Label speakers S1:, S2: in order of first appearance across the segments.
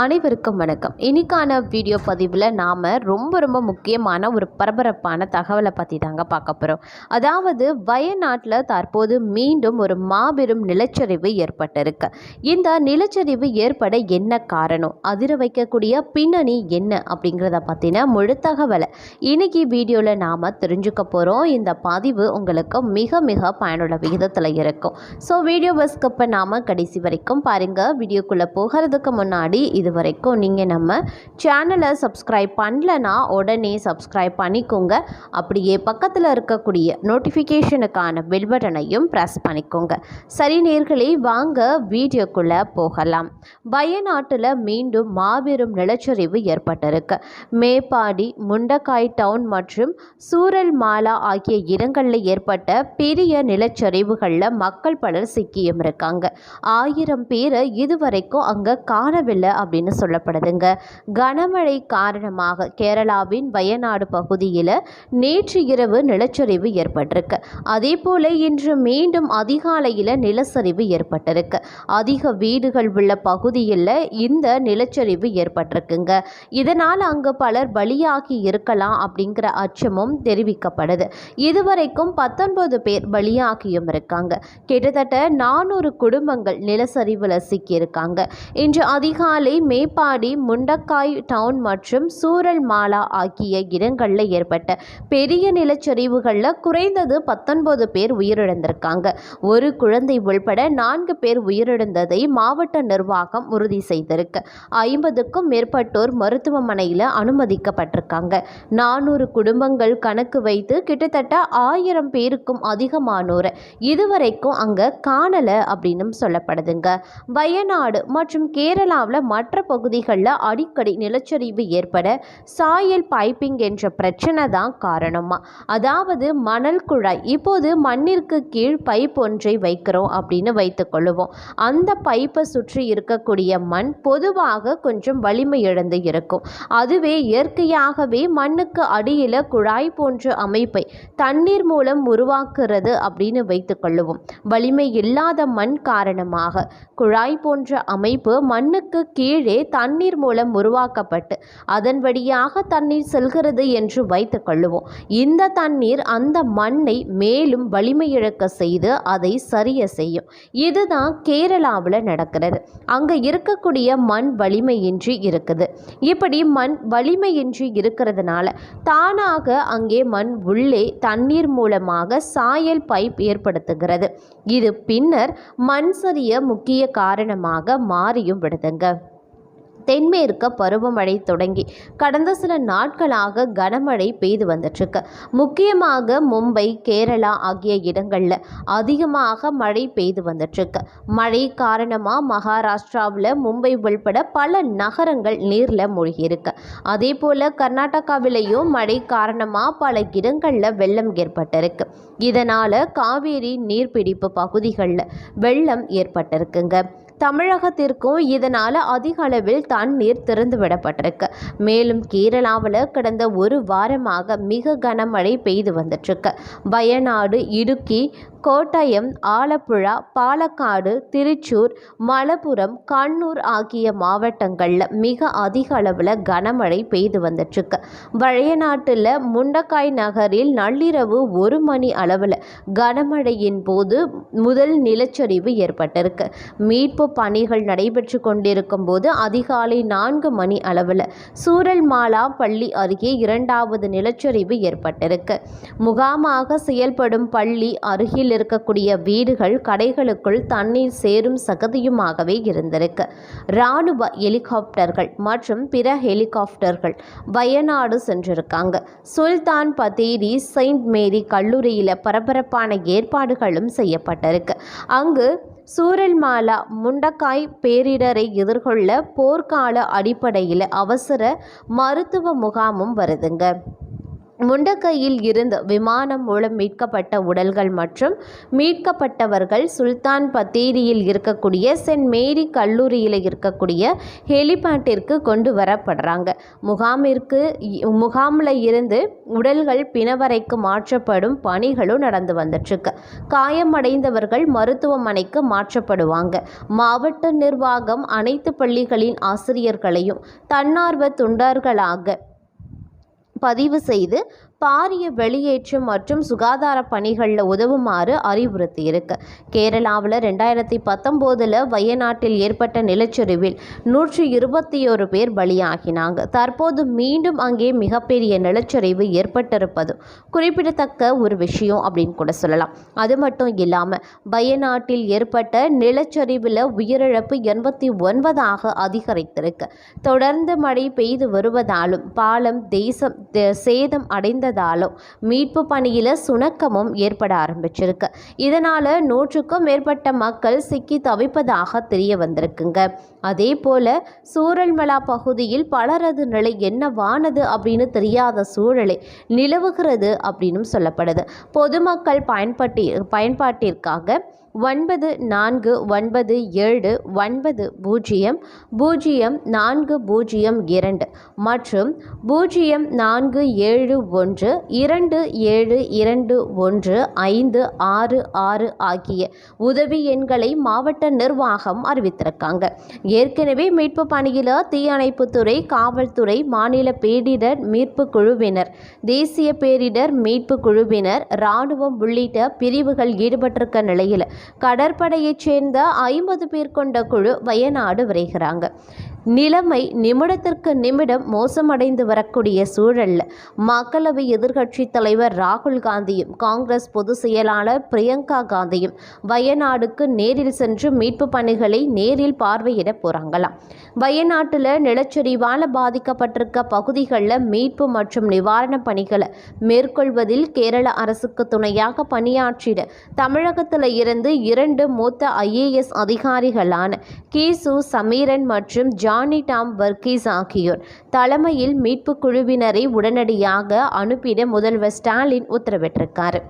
S1: அனைவருக்கும் வணக்கம். இன்றைக்கான வீடியோ பதிவில் நாம் ரொம்ப ரொம்ப முக்கியமான ஒரு பரபரப்பான தகவலை பற்றி தாங்க பார்க்க போகிறோம் அதாவது வயநாட்டில் தற்போது மீண்டும் ஒரு மாபெரும் நிலச்சரிவு ஏற்பட்டிருக்கு. இந்த நிலச்சரிவு ஏற்பட என்ன காரணம்? அதிர வைக்கக்கூடிய பின்னணி என்ன அப்படிங்கிறத பற்றின முழு தகவலை இன்றைக்கி வீடியோவில் நாம் தெரிஞ்சுக்க போகிறோம் இந்த பதிவு உங்களுக்கு மிக மிக பயனுள்ள விகிதத்தில் இருக்கும். ஸோ வீடியோ பஸ்கப்பை நாம் கடைசி வரைக்கும் பாருங்கள் வீடியோக்குள்ளே போகிறதுக்கு முன்னாடி இது வரைக்கும் நீங்கள் நம்ம சேனலை சப்ஸ்கிரைப் பண்ணலனா உடனே சப்ஸ்கிரைப் பண்ணிக்கோங்க. அப்படியே பக்கத்தில் இருக்கக்கூடிய நோட்டிஃபிகேஷனுக்கான பெல் பட்டனையும் ப்ரெஸ் பண்ணிக்கோங்க. சரி நேர்களே வாங்க வீடியோக்குள்ளே போகலாம். வயநாட்டில் மீண்டும் மாபெரும் நிலச்சரிவு ஏற்பட்டிருக்கு. மேப்பாடி முண்டக்காய் டவுன் மற்றும் சூரல் மாலா ஆகிய இடங்களில் ஏற்பட்ட பெரிய நிலச்சரிவுகளில் மக்கள் பலர் சிக்கியும் இருக்காங்க. ஆயிரம் பேரை இதுவரைக்கும் அங்கே காணவில்லை அப்படின்னு சொல்லப்படுதுங்க. கனமழை காரணமாக கேரளாவின் வயநாடு பகுதியில் நேற்று இரவு நிலச்சரிவு ஏற்பட்டிருக்கு. அதே போல இன்று மீண்டும் அதிகாலையில் நிலச்சரிவு ஏற்பட்டிருக்கு. அதிக வீடுகள் உள்ள பகுதியில் இந்த நிலச்சரிவு ஏற்பட்டிருக்குங்க. இதனால் அங்கு பலர் பலியாகி இருக்கலாம் அப்படிங்கிற அச்சமும் தெரிவிக்கப்படுது. இதுவரைக்கும் பத்தொன்பது பேர் பலியாகியும் இருக்காங்க. கிட்டத்தட்ட நானூறு குடும்பங்கள் நிலச்சரிவில் சிக்கியிருக்காங்க. இன்று அதிகாலை மேப்பாடி முண்டக்காய் டவுன் மற்றும் சூரல் மாலா ஆகிய இடங்களில் ஏற்பட்ட பெரிய நிலச்சரிவுகளில் குறைந்தது பத்தொன்பது பேர் உயிரிழந்திருக்காங்க. ஒரு குழந்தை உள்பட நான்கு பேர் உயிரிழந்ததை மாவட்ட நிர்வாகம் உறுதி செய்திருக்கு. ஐம்பதுக்கும் மேற்பட்டோர் மருத்துவமனையில் அனுமதிக்கப்பட்டிருக்காங்க. நானூறு குடும்பங்கள் கணக்கு வைத்து கிட்டத்தட்ட ஆயிரம் பேருக்கும் அதிகமானோர் இதுவரைக்கும் அங்கே காணலை அப்படின்னு சொல்லப்படுதுங்க. வயநாடு மற்றும் கேரளாவில் மற்ற மற்ற பகுதிகளில் அடிக்கடி நிலச்சரிவு ஏற்பட சாயல் பைப்பிங் என்ற பிரச்சனை தான் காரணமாக அதாவது மணல் குழாய். இப்போது மண்ணிற்கு கீழ் பைப் ஒன்றை வைக்கிறோம் அப்படின்னு வைத்துக்கொள்ளுவோம் அந்த பைப்பை சுற்றி இருக்கக்கூடிய மண் பொதுவாக கொஞ்சம் வலிமை இழந்து இருக்கும். அதுவே இயற்கையாகவே மண்ணுக்கு அடியில் குழாய் போன்ற அமைப்பை தண்ணீர் மூலம் உருவாக்குறது அப்படின்னு வைத்துக்கொள்ளுவோம் வலிமை இல்லாத மண் காரணமாக குழாய் போன்ற அமைப்பு மண்ணுக்கு கீழ் கீழே தண்ணீர் மூலம் உருவாக்கப்பட்டு அதன் வழியாக தண்ணீர் செல்கிறது என்று வைத்துக் கொள்ளுவோம். இந்த தண்ணீர் அந்த மண்ணை மேலும் வலிமையிழக்க செய்து அதை சரிய செய்யும். இதுதான் கேரளாவில் நடக்கிறது. அங்கே இருக்கக்கூடிய மண் வலிமையின்றி இருக்குது. இப்படி மண் வலிமையின்றி இருக்கிறதுனால தானாக அங்கே மண் உள்ளே தண்ணீர் மூலமாக சாயல் பைப் ஏற்படுத்துகிறது. இது பின்னர் மண் சரிய முக்கிய காரணமாக மாறியும் விடுதுங்க. தென்மேற்க பருவமழை தொடங்கி கடந்த சில நாட்களாக கனமழை பெய்து வந்துட்டுருக்கு. முக்கியமாக மும்பை கேரளா ஆகிய இடங்களில் அதிகமாக மழை பெய்து வந்துட்டுருக்கு. மழை காரணமாக மகாராஷ்டிராவில் மும்பை உள்பட பல நகரங்கள் நீரில் மூழ்கியிருக்கு. அதே போல் கர்நாடகாவிலையும் மழை காரணமாக பல இடங்களில் வெள்ளம் ஏற்பட்டிருக்கு. இதனால் காவேரி நீர்பிடிப்பு பகுதிகளில் வெள்ளம் ஏற்பட்டிருக்குங்க. தமிழகத்திற்கும் இதனால் அதிக அளவில் தண்ணீர் திறந்து விடப்பட்டிருக்கு மேலும் கேரளாவில் கடந்த ஒரு வாரமாக மிக கனமழை பெய்து வந்துட்டுருக்கு. வயநாடு இடுக்கி கோட்டயம் ஆலப்புழா பாலக்காடு திருச்சூர் மலப்புரம் கண்ணூர் ஆகிய மாவட்டங்களில் மிக அதிக அளவில் கனமழை பெய்து வந்துட்டுருக்கு. வளையநாட்டில் முண்டக்காய் நகரில் நள்ளிரவு ஒரு மணி அளவில் கனமழையின் போது முதல் நிலச்சரிவு ஏற்பட்டிருக்கு. மீட்பு பணிகள் நடைபெற்று கொண்டிருக்கும் போது அதிகாலை நான்கு மணி அளவில் சூரல்மாலா பள்ளி அருகே இரண்டாவது நிலச்சரிவு ஏற்பட்டிருக்கு. முகாமாக செயல்படும் பள்ளி அருகில் இருக்கக்கூடிய வீடுகள் கடைகளுக்குள் தண்ணீர் சேரும் சகதியுமாகவே இருந்திருக்கு. இராணுவ ஹெலிகாப்டர்கள் மற்றும் பிற ஹெலிகாப்டர்கள் வயநாடு சென்றிருக்காங்க. சுல்தான் பதேரி செயின்ட் மேரி கல்லூரியில் பரபரப்பான ஏற்பாடுகளும் செய்யப்பட்டிருக்கு. அங்கு சூரல்மாலா முண்டக்காய் பேரிடரை எதிர்கொள்ள போர்க்கால அடிப்படையில் அவசர மருத்துவ முகாமும் வருதுங்க. முண்டக்கையில் இருந்து விமானம் மூலம் மீட்கப்பட்ட உடல்கள் மற்றும் மீட்கப்பட்டவர்கள் சுல்தான் பத்தேரியில் இருக்கக்கூடிய சென்ட் மேரி கல்லூரியில் இருக்கக்கூடிய ஹெலிபேட்டிற்கு கொண்டு வரப்படுறாங்க. முகாமிற்கு முகாமில் இருந்து உடல்கள் பிணவரைக்கு மாற்றப்படும் பணிகளும் நடந்து வந்துட்டுருக்கு காயமடைந்தவர்கள் மருத்துவமனைக்கு மாற்றப்படுவாங்க. மாவட்ட நிர்வாகம் அனைத்து பள்ளிகளின் ஆசிரியர்களையும் தன்னார்வ தொண்டர்களாக பதிவு செய்து பாரிய வெளியேற்றம் மற்றும் சுகாதார பணிகளில் உதவுமாறு அறிவுறுத்தியிருக்கு. கேரளாவில் ரெண்டாயிரத்தி பத்தொம்போதில் வயநாட்டில் ஏற்பட்ட நிலச்சரிவில் நூற்றி இருபத்தி ஒரு பேர் பலியாகினாங்க. தற்போது மீண்டும் அங்கே மிகப்பெரிய நிலச்சரிவு ஏற்பட்டிருப்பது குறிப்பிடத்தக்க ஒரு விஷயம் அப்படின்னு கூட சொல்லலாம். அது மட்டும் இல்லாமல் வயநாட்டில் ஏற்பட்ட நிலச்சரிவில் உயிரிழப்பு எண்பத்தி ஒன்பதாக அதிகரித்திருக்கு. தொடர்ந்து மழை பெய்து வருவதாலும் பாலம் தேசம் சேதம் அடைந்த இருந்ததாலும் மீட்பு பணியில் சுணக்கமும் ஏற்பட ஆரம்பிச்சிருக்கு. இதனால் நூற்றுக்கும் மேற்பட்ட மக்கள் சிக்கி தவிப்பதாக தெரிய வந்திருக்குங்க. அதே போல் சூரல்மலா பகுதியில் பலரது நிலை என்னவானது அப்படின்னு தெரியாத சூழலை நிலவுகிறது அப்படின்னும் சொல்லப்படுது. பொதுமக்கள் பயன்பட்டி பயன்பாட்டிற்காக ஒன்பது நான்கு ஒன்பது ஏழு ஒன்பது பூஜ்ஜியம் பூஜ்ஜியம் நான்கு பூஜ்ஜியம் இரண்டு மற்றும் பூஜ்ஜியம் நான்கு ஏழு ஒன்று இரண்டு ஏழு இரண்டு ஒன்று ஐந்து ஆறு ஆறு ஆகிய உதவி எண்களை மாவட்ட நிர்வாகம் அறிவித்திருக்காங்க. ஏற்கனவே மீட்பு பணியில் தீயணைப்புத்துறை காவல்துறை மாநில பேரிடர் மீட்பு குழுவினர் தேசிய பேரிடர் மீட்பு குழுவினர் இராணுவம் உள்ளிட்ட பிரிவுகள் ஈடுபட்டிருக்க நிலையில் கடற்படையைச் சேர்ந்த ஐம்பது பேர் கொண்ட குழு வயநாடு விரைகிறாங்க. நிலைமை நிமிடத்திற்கு நிமிடம் மோசமடைந்து வரக்கூடிய சூழல்ல மக்களவை எதிர்க்கட்சி தலைவர் ராகுல் காந்தியும் காங்கிரஸ் பொதுச் செயலாளர் பிரியங்கா காந்தியும் வயநாடுக்கு நேரில் சென்று மீட்பு பணிகளை நேரில் பார்வையிட போறாங்களாம். வயநாட்டில் நிலச்சரிவால் பாதிக்கப்பட்டிருக்க பகுதிகளில் மீட்பு மற்றும் நிவாரணப் பணிகளை மேற்கொள்வதில் கேரள அரசுக்கு துணையாக பணியாற்றிட தமிழகத்தில் இருந்து இரண்டு மூத்த ஐஏஎஸ் அதிகாரிகளான கீசு சமீரன் மற்றும் ஜானி டாம் வர்கீஸ் ஆகியோர். தலைமையில் மீட்புக் குழுவினரை உடனடியாக அனுப்பிட முதல்வர் ஸ்டாலின் உத்தரவிட்டிருக்கார்.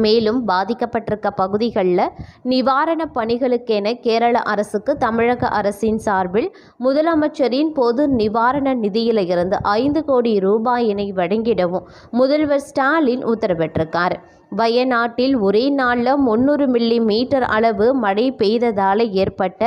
S1: மேலும் பாதிக்கப்பட்டிருக்க பகுதிகளில் நிவாரணப் பணிகளுக்கென கேரள அரசுக்கு தமிழக அரசின் சார்பில் முதலமைச்சரின் பொது நிவாரண நிதியிலிருந்து ஐந்து கோடி ரூபாயினை வழங்கிடவும் முதல்வர் ஸ்டாலின் உத்தரவிட்டிருக்கார். வயநாட்டில் ஒரே நாளில் முந்நூறு மில்லி மீட்டர் அளவு மழை பெய்ததால் ஏற்பட்ட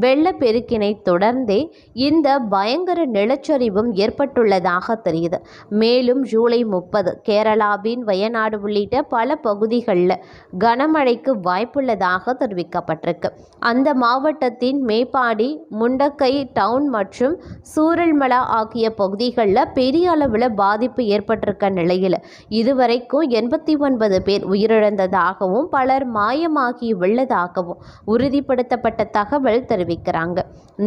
S1: வெள்ளப்பெருக்கினை தொடர்ந்தே இந்த பயங்கர நிலச்சரிவும் ஏற்பட்டுள்ளதாக தெரியுது. மேலும் ஜூலை முப்பது கேரளாவின் வயநாடு உள்ளிட்ட பல பகுதி பகுதிகளில் கனமழைக்கு வாய்ப்புள்ளதாக தெரிவிக்கப்பட்டிருக்கு. அந்த மாவட்டத்தின் மேப்பாடி முண்டக்கை டவுன் மற்றும் சூரல்மலா ஆகிய பகுதிகளில் பெரிய அளவில் பாதிப்பு ஏற்பட்டிருக்க நிலையில் இதுவரைக்கும் எண்பத்தி ஒன்பது பேர் உயிரிழந்ததாகவும் பலர் மாயமாகி உள்ளதாகவும் உறுதிப்படுத்தப்பட்ட தகவல் தெரிவிக்கிறாங்க.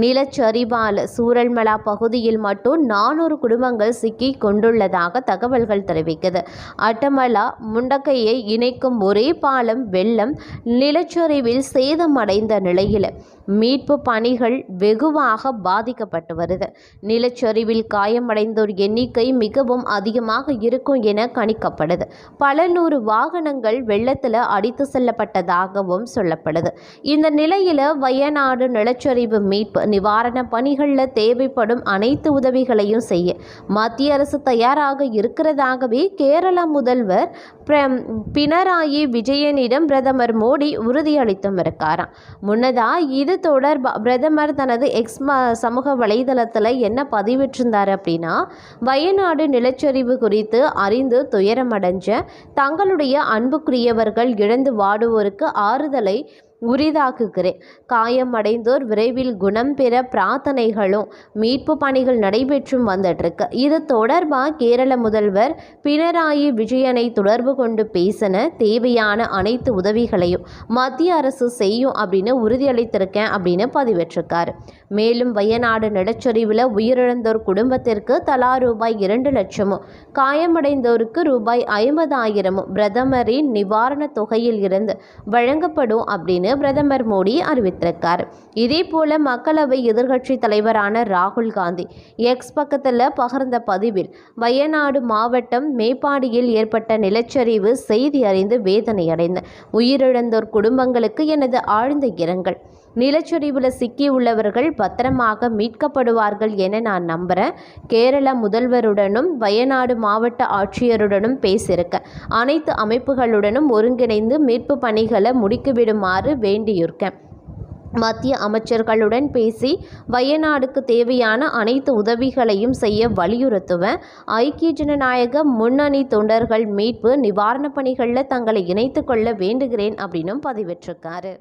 S1: நிலச்சரிவால் சூரல்மலா பகுதியில் மட்டும் நானூறு குடும்பங்கள் சிக்கி கொண்டுள்ளதாக தகவல்கள் தெரிவிக்குது. அட்டமலா முண்டக்கையை இணை இணைக்கும் ஒரே பாலம் வெள்ளம் நிலச்சரிவில் சேதமடைந்த நிலையில். மீட்பு பணிகள் வெகுவாக பாதிக்கப்பட்டு வருது. நிலச்சரிவில் காயமடைந்தோர் எண்ணிக்கை மிகவும் அதிகமாக இருக்கும் என கணிக்கப்படுது. பல நூறு வாகனங்கள் வெள்ளத்தில் அடித்து செல்லப்பட்டதாகவும் சொல்லப்படுது. இந்த நிலையில் வயநாடு நிலச்சரிவு மீட்பு நிவாரண பணிகளில் தேவைப்படும் அனைத்து உதவிகளையும் செய்ய மத்திய அரசு தயாராக இருக்கிறதாகவே கேரள முதல்வர் பின பினராயி விஜயனிடம் பிரதமர் மோடி உறுதியளித்தும் இருக்காராம். முன்னதா இது தொடர்பாக பிரதமர் தனது எக்ஸ் சமூக வலைதளத்தில் என்ன பதிவிட்டிருந்தார் அப்படின்னா வயநாடு நிலச்சரிவு குறித்து அறிந்து துயரமடைஞ்ச தங்களுடைய அன்புக்குரியவர்கள் இழந்து வாடுவோருக்கு ஆறுதலை உரிதாக்குகிறேன். காயமடைந்தோர் விரைவில் குணம் பெற பிரார்த்தனைகளும் மீட்பு பணிகள் நடைபெற்றும் வந்துட்டுருக்கு. இது தொடர்பாக கேரள முதல்வர் பினராயி விஜயனை தொடர்பு கொண்டு பேசின தேவையான அனைத்து உதவிகளையும் மத்திய அரசு செய்யும் அப்படின்னு உறுதியளித்திருக்கேன் அப்படின்னு பதிவிட்டிருக்காரு. மேலும் வயநாடு நிலச்சரிவில் உயிரிழந்தோர் குடும்பத்திற்கு தலா ரூபாய் இரண்டு லட்சமும் காயமடைந்தோருக்கு ரூபாய் ஐம்பதாயிரமும் பிரதமரின் நிவாரணத் தொகையில் இருந்து வழங்கப்படும் அப்படின்னு பிரதமர் மோடி அறிவித்திருக்கார். இதே போல மக்களவை எதிர்க்கட்சி தலைவரான ராகுல் காந்தி எக்ஸ் பக்கத்தில் பகிர்ந்த பதிவில் வயநாடு மாவட்டம் மேப்பாடியில் ஏற்பட்ட நிலச்சரிவு செய்தி அறிந்து வேதனையடைந்த. உயிரிழந்தோர் குடும்பங்களுக்கு எனது ஆழ்ந்த இரங்கல். நிலச்சரிவில் சிக்கியுள்ளவர்கள் பத்திரமாக மீட்கப்படுவார்கள் என நான் நம்புகிறேன் கேரள முதல்வருடனும் வயநாடு மாவட்ட ஆட்சியருடனும் பேசியிருக்க அனைத்து அமைப்புகளுடனும் ஒருங்கிணைந்து மீட்பு பணிகளை முடுக்கிவிடுமாறு வேண்டியிருக்கேன். மத்திய அமைச்சர்களுடன் பேசி வயநாடுக்கு தேவையான அனைத்து உதவிகளையும் செய்ய வலியுறுத்துவேன். ஐக்கிய ஜனநாயக முன்னணி தொண்டர்கள் மீட்பு நிவாரணப் பணிகளில் தங்களை இணைத்து கொள்ள வேண்டுகிறேன் அப்படின்னும் பதிவிட்டிருக்காரு.